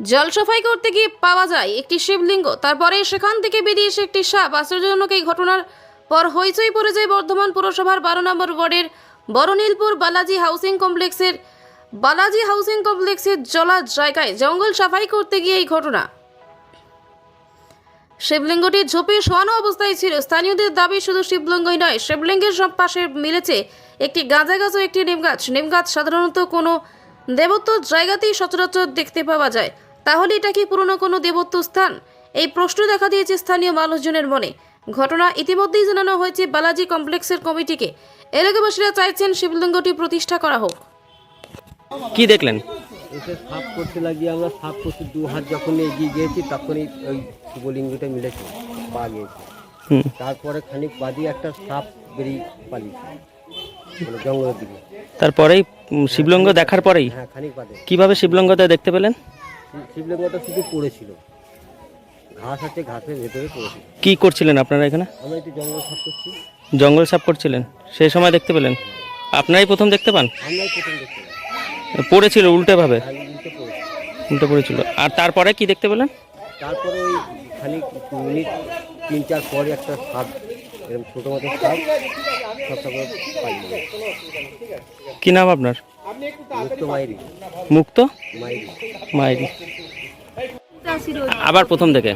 জল সাফাই করতে গিয়ে পাওয়া যায় একটি শিবলিঙ্গ, তারপরে সেখান থেকে বেরিয়ে এসে একটি সাপ। আশ্চর্যজনক এই ঘটনার পর হইচই পড়ে যায় বর্ধমান পুরসভার বারো নম্বর ওয়ার্ডের বড়নীলপুর বালাজি হাউসিং কমপ্লেক্সের, বালাজি হাউসিং কমপ্লেক্সের জলা জায়গায় জঙ্গল সাফাই করতে গিয়ে এই ঘটনা। শিবলিঙ্গটি ঝোপে শোয়ানো অবস্থায় ছিল। স্থানীয়দের দাবি, শুধু শিবলিঙ্গই নয়, শিবলিঙ্গের সব পাশে মিলেছে একটি গাঁজা গাছ ও একটি নিম গাছ নিম গাছ সাধারণত কোনো দেবত্ব জায়গাতেই সচরাচর দেখতে পাওয়া যায়। তাহলে এটা কি পুরনো কোনো দেবত্ব স্থান? এই প্রশ্ন দেখা দিয়েছে স্থানীয় মানুষজনের মনে। ঘটনা ইতিমধ্যেই জানানো হয়েছে বালাজি কমপ্লেক্সের কমিটিকে। এলাকাবাসীরা চাইছেন শিবলিঙ্গটি প্রতিষ্ঠা করা হোক। কি দেখলেন? এসে সাফ করতে লাগিয়ে আমরা সাফ করতে দু হাত যখন এগিয়ে গিয়েছি তখনই ওই শিবলিঙ্গটা মিলেছে পা গিয়েছে। তারপরে খানিক বাদি একটা সাপ বেরিয়ে পালিয়েছে মানে জঙ্গলের দিকে। তারপরেই শিবলিঙ্গ দেখার পরেই? হ্যাঁ খানিক বাদে। কীভাবে শিবলিঙ্গটা দেখতে পেলেন? শিবলিঙ্গটা শুধু পড়েছিল। ঘাস আছে ঘাসের ভেতরে পড়েছিল। কি করছিলেন আপনারা এখানে? আমরা একটু জঙ্গল সাফ করছি। জঙ্গল সাফ করছিলেন? সেই সময় দেখতে পেলেন? আপনারাই প্রথম দেখতে পান? আমরাই প্রথম দেখতে পেলাম। পড়েছিল উল্টেভাবে আর উল্টে পড়েছে উল্টে পড়েছিল। আর তারপরে কি দেখতে পেলেন? তারপরে ওই খানিক মিনিট তিন চার পরে একটা সাপ এরকম ছোটো মতো সাপ করে পালিয়ে গেছে। কি নাম আপনার? মুক্ত মাইরি। মুক্ত? মাইরি। রোজ আবার প্রথম থেকে?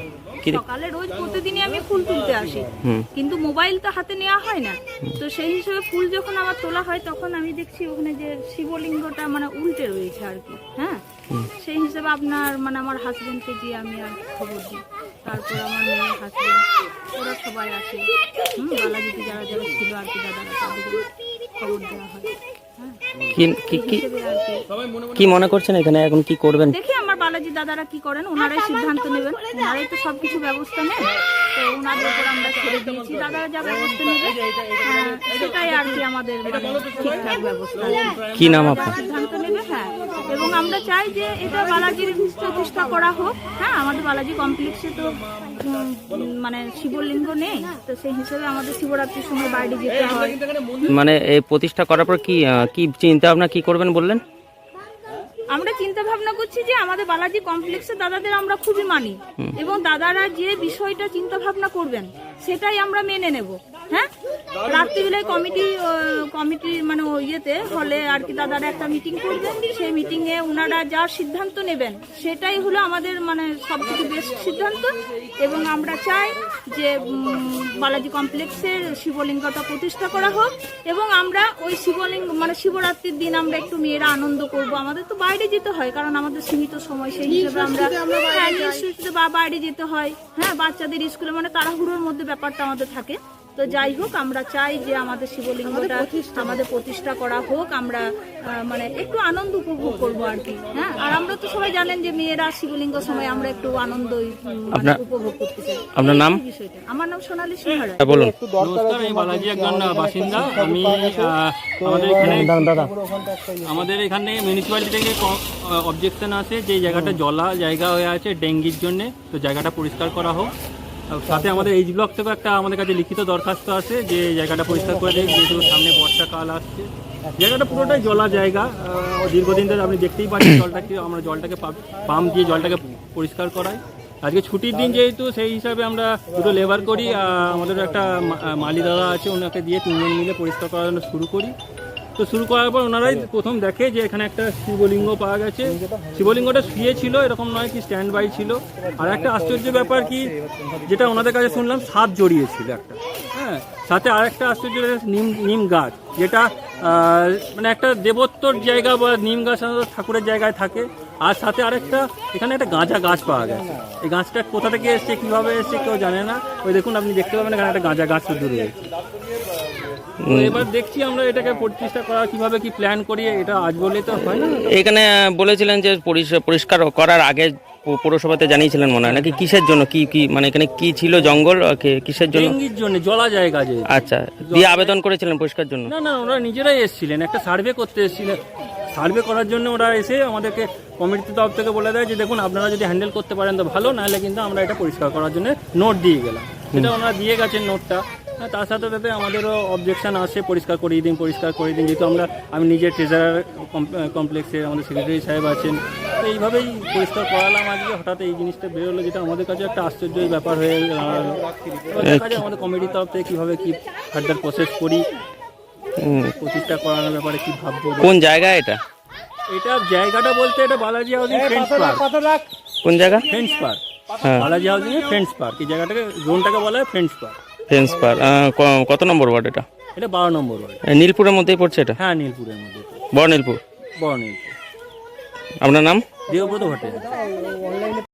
সকালে রোজ প্রতিদিনই আমি ফুল তুলতে আসি। হুম। কিন্তু মোবাইল তো হাতে নেওয়া হয় না। তো সেই হিসেবে ফুল যখন আমার তোলা হয় তখন আমি দেখছি ওখানে যে শিবলিঙ্গটা মানে উল্টে রয়েছে আর কি হ্যাঁ? সেই হিসেবে আপনার মানে আমার হাজবেন্ডকে দিয়ে আমি আর খবর দিই। তারপর আমার মেয়ে আছে ওরা সবাই আছে হুম বালাজিতে যারা যারা ছিল আর কি দাদারা তাদেরকে খবর দেওয়া হয়। কি মনে করছেন এখানে? এখন কি করবেন? দেখি আমার বালাজি দাদারা কি করেন ওনারাই সিদ্ধান্ত নেবেন। ওনারাই তো সবকিছু ব্যবস্থা নেন। উপর আমরা ছেড়ে দিয়েছি। দাদারা যা ব্যবস্থা নেবে সেটাই আর কি আমাদের মানে ঠিকঠাক ব্যবস্থা। কি নাম আপনার? সিদ্ধান্ত নেবে হ্যাঁ। এবং আমরা চাই যে এটা বালাজির প্রতিষ্ঠা করা হোক। হ্যাঁ আমাদের বালাজি কমপ্লেক্সে তো মানে শিবলিঙ্গ নেই তো সেই হিসেবে আমাদের শিবরাত্রির সময় বাইরে যেতে হয়। মানে এই প্রতিষ্ঠা করার পর কি কি চিন্তা ভাবনা কি করবেন বললেন? আমরা চিন্তা ভাবনা করছি যে আমাদের বালাজি কমপ্লেক্সে দাদাদের আমরা খুবই মানি। এবং দাদারা যে বিষয়টা চিন্তা ভাবনা করবেন সেটাই আমরা মেনে নেব। হ্যাঁ? রাত্রিবেলায় কমিটি কমিটি মানে ইয়েতে হলে আর কি দাদারা একটা মিটিং করবেন সেই মিটিং এ ওনারা যা সিদ্ধান্ত নেবেন সেটাই হলো আমাদের মানে সবথেকে বেস্ট সিদ্ধান্ত। এবং আমরা চাই যে বালাজি কমপ্লেক্সের শিবলিঙ্গটা প্রতিষ্ঠা করা হোক। এবং আমরা ওই শিবলিঙ্গ মানে শিবরাত্রির দিন আমরা একটু মেয়েরা আনন্দ করব। আমাদের তো বাইরে যেতে হয় কারণ আমাদের সীমিত সময় সেই হিসেবে আমরা হ্যাঁ, বা বাইরে যেতে হয়। হ্যাঁ বাচ্চাদের স্কুলে মানে তাড়াহুড়োর মধ্যে ব্যাপারটা আমাদের থাকে। তো যাই হোক আমরা চাই যে আমাদের শিবলিঙ্গটা আমাদের প্রতিষ্ঠা করা হোক আমরা মানে একটু আনন্দ উপভোগ করব আর কি হ্যাঁ? আর আমরা তো সবাই জানেন যে মেয়েরা শিবলিঙ্গ সময় আমরা একটু আনন্দ মানে উপভোগ করতে চাই। আপনার নাম? আমার নাম সোনালী সিংহারা। হ্যাঁ, বলুন। নমস্কার আমি বালাজি একজন বাসিন্দা। আমি আহ, আমাদের এখানে আমাদের এখানে মিউনিসিপ্যালিটি থেকে অবজেকশন আছে যে জায়গাটা জলা জায়গা হয়ে আছে ডেঙ্গির জন্য। তো জায়গাটা পরিষ্কার করা হোক। সাথে আমাদের এইচ ব্লক থেকে একটা আমাদের কাছে লিখিত দরখাস্ত আছে যে জায়গাটা পরিষ্কার করে দেয় যেহেতু সামনে বর্ষাকাল আসছে। জায়গাটা পুরোটাই জলা জায়গা দীর্ঘদিন ধরে আপনি দেখতেই পাচ্ছেন জলটাকে আমরা জলটাকে পাম্প দিয়ে জলটাকে পরিষ্কার করাই। আজকে ছুটির দিন যেহেতু সেই হিসাবে আমরা দুটো লেবার করি আমাদের একটা মালি দাদা আছে ওনাকে দিয়ে তিনজন মিলে পরিষ্কার করার জন্য শুরু করি। তো শুরু করার পর ওনারাই প্রথম দেখে যে এখানে একটা শিবলিঙ্গ পাওয়া গেছে। শিবলিঙ্গটা শুয়ে ছিল, এরকম নয় কি স্ট্যান্ড বাই ছিল। আর একটা আশ্চর্য ব্যাপার কি, যেটা ওনাদের কাছে শুনলাম, সাপ জড়িয়েছিল একটা। হ্যাঁ সাথে আরেকটা আশ্চর্য নিম নিম গাছ, যেটা মানে একটা দেবত্বর জায়গা বা নিম গাছ ঠাকুরের জায়গায় থাকে। আর সাথে আরেকটা, এখানে একটা গাঁজা গাছ পাওয়া গেছে। এই গাছটা কোথা থেকে এসছে, কীভাবে এসছে কেউ জানে না। ওই দেখুন, আপনি দেখতে পাবেন এখানে একটা গাঁজা গাছ শুধু রয়েছে। তো এবার দেখছি আমরা এটাকে প্রতিষ্ঠা করা কীভাবে কি প্ল্যান করি এটা আজ বললে তো হয় না? এখানে বলেছিলেন যে পরিষ- পরিষ্কার করার আগে পৌরসভাতে জানিয়েছিলেন মনে হয়। নাকি কিসের জন্য? কি কি মানে এখানে কি ছিল জঙ্গল? কিসের জন্য? ডেঙ্গির জন্য জলা জায়গা যে। আচ্ছা দিয়ে আবেদন করেছিলেন পরিষ্কার জন্য? না না ওরা নিজেরাই এসেছিলেন। একটা সার্ভে করতে এসেছিলেন। সার্ভে করার জন্য ওরা এসে আমাদেরকে কমিটির তরফ থেকে বলে দেয় যে দেখুন আপনারা যদি হ্যান্ডেল করতে পারেন তো ভালো নাহলে কিন্তু আমরা এটা পরিষ্কার করার জন্য নোট দিয়ে গেলাম। সেটা ওনারা দিয়ে গেছেন নোটটা তার সাথে সাথে আমাদেরও অবজেকশন আসে পরিষ্কার করিয়ে দিন পরিষ্কার করিয়ে দিন। যেহেতু আমরা আমি নিজে ট্রেজারার কমপ্লেক্সে আমাদের সেক্রেটারি সাহেব আছেন। তো এইভাবেই পরিষ্কার করালাম আজকে। হঠাৎ এই জিনিসটা বেরোলো যেটা আমাদের কাছে একটা আশ্চর্যই ব্যাপার হয়ে দাঁড়াল এবার আমাদের কমিটির তরফ থেকে কীভাবে কী ফার্দার প্রসেস করি। প্রতিষ্ঠা করানোর ব্যাপারে কী ভাববো? কোন জায়গা এটা? এটা জায়গাটা বলতে এটা বালাজি হাউজিং ফ্রেন্ডস পার্ক কোন জায়গা? ফ্রেন্ডস পার্ক হ্যাঁ। বালাজি হাউজিং ফ্রেন্ডস পার্ক এই জায়গাটাকে জোনটাকে বলা হয় ফ্রেন্ডস পার্ক ফেন্স পার কত নম্বর ওয়ার্ড এটা? এটা বারো নম্বর ওয়ার্ড। নীলপুরের মধ্যেই পড়ছে এটা? হ্যাঁ নীলপুরের মধ্যে বড় নীলপুর। বড় নীলপুর। আপনার নাম? দেবব্রত ভট্টাচার্য।